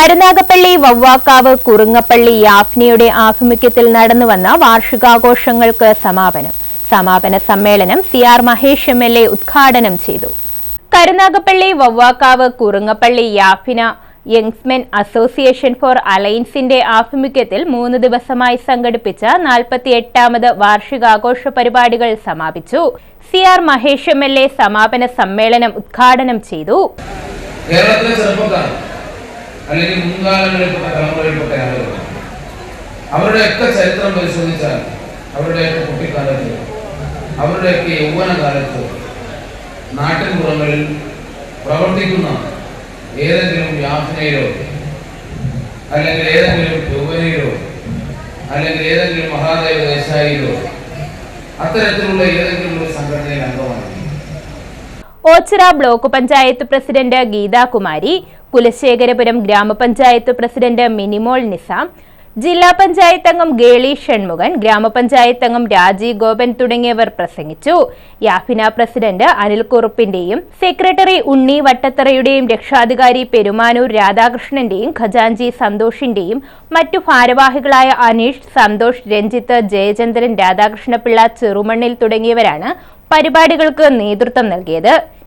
കരുനാഗപ്പള്ളി വവ്വാക്കാവ് കുറുങ്ങപ്പള്ളി യാഫ്നിയുടെ ആഭിമുഖ്യത്തിൽ നടന്നുവന്ന വാർഷികാഘോഷങ്ങൾക്ക് സമാപനം. സമാപന സമ്മേളനം C R Mahesh M L A ഉദ്ഘാടനം ചെയ്തു. Karunagappally Vavvakkavu Kurungappally Yafina young men's association for അലയൻസിന്റെ ആഭിമുഖ്യത്തിൽ മൂന്ന് ദിവസമായി സംഘടിപ്പിച്ച നാൽപ്പത്തി എട്ടാമത് വാർഷികാഘോഷ പരിപാടികൾ സമാപിച്ചു. C R Mahesh M L A സമാപന സമ്മേളനം ഉദ്ഘാടനം ചെയ്തു. കേരളത്തിലെ ചെറുപ്പക്കാർ അല്ലെങ്കിൽ മുൻകാലങ്ങളിൽപ്പെട്ട തലമുറയിൽപ്പെട്ട ആളുകൾ. അവരുടെയൊക്കെ ചരിത്രം പരിശോധിച്ചാൽ അവരുടെയൊക്കെ കുട്ടിക്കാലത്ത് അവരുടെയൊക്കെ യൗവനകാലത്ത് നാട്ടിൻപുറങ്ങളിൽ പ്രവർത്തിക്കുന്ന ഏതെങ്കിലും യാതനയിലോ അല്ലെങ്കിൽ ഏതെങ്കിലും യൗവനയിലോ അല്ലെങ്കിൽ ഏതെങ്കിലും മഹാദേവ ദേശായിയിലോ അത്തരത്തിലുള്ള ഏതെങ്കിലും ഒരു സംഘടനയിൽ അംഗമാണ് ഓച്ചിറ ബ്ലോക്ക് പഞ്ചായത്ത് പ്രസിഡന്റ് ഗീതാകുമാരി കുലശേഖരപുരം ഗ്രാമപഞ്ചായത്ത് പ്രസിഡന്റ് മിനിമോൾ നിസാം ജില്ലാ പഞ്ചായത്ത് അംഗം ഗേളി ഷൺമുഖൻ ഗ്രാമപഞ്ചായത്ത് അംഗം രാജീവ് ഗോപൻ തുടങ്ങിയവർ പ്രസംഗിച്ചു. യാഫിന പ്രസിഡന്റ് അനിൽ കുറുപ്പിന്റെയും സെക്രട്ടറി ഉണ്ണി വട്ടത്തറയുടെയും രക്ഷാധികാരി പെരുമാനൂർ രാധാകൃഷ്ണന്റെയും ഖജാഞ്ചി സന്തോഷിന്റെയും മറ്റു ഭാരവാഹികളായ അനീഷ് സന്തോഷ് രഞ്ജിത്ത് ജയചന്ദ്രൻ രാധാകൃഷ്ണപിള്ള ചെറുമണ്ണിൽ തുടങ്ങിയവരാണ് പരിപാടികൾക്ക് നേതൃത്വം നൽകിയത്.